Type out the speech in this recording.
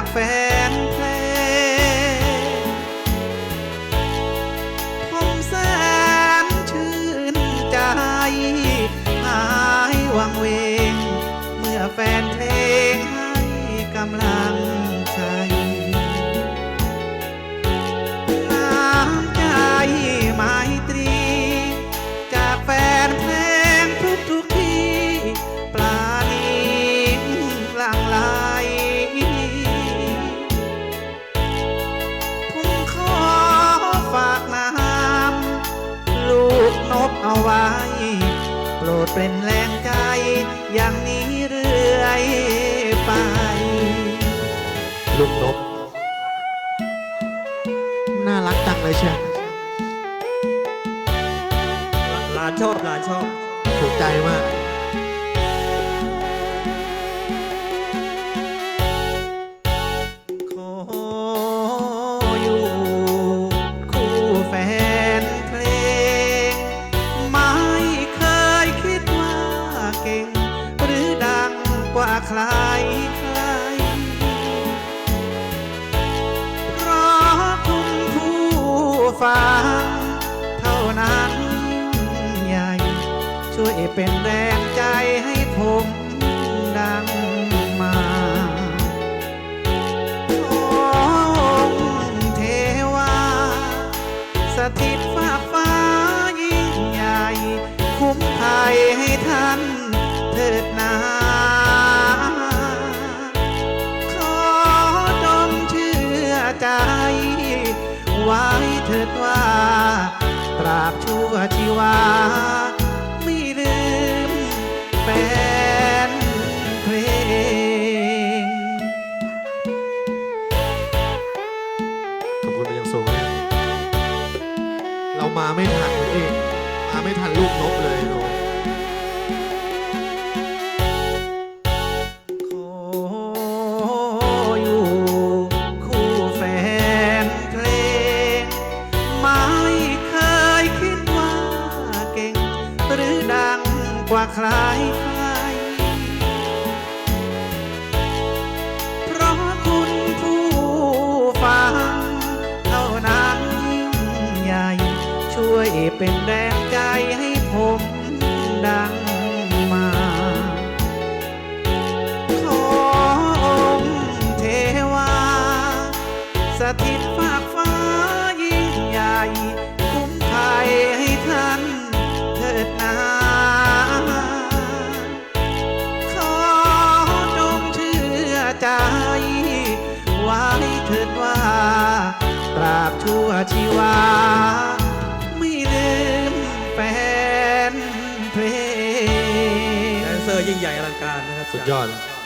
café. เป็นแรงใจอย่างนี้เรื่อยไป ลูกนก น่ารักจังเลยเชียวหลานชอบหลานชอบ ถูกใจมาก กว่าใครใครเพราะคุณผู้ฟังเท่านั้นใหญ่ ช่วยเป็นแรงใจให้ผมดังมาองเทวาสถิต ใจ ไว้เถิดว่าตราบชั่วชีวา ไม่ลืมแฟนเพลง ขอบคุณเป็นอย่างสูงนะเรามาไม่ทัน ว่าใครใครเพราะคุณผู้ฟังเท่านั้นยิ่งใหญ่ ช่วยเป็นแรงใจให้ผมดังมาขอองเทวา สถิตฝากฟ้ายิ่งใหญ่ คุ้มภัย เถิดว่า ตราบชั่วชีวา ไม่ลืมแฟนเพลง แดนเซอร์ยิ่งใหญ่อลังการนะครับสุดยอดเลย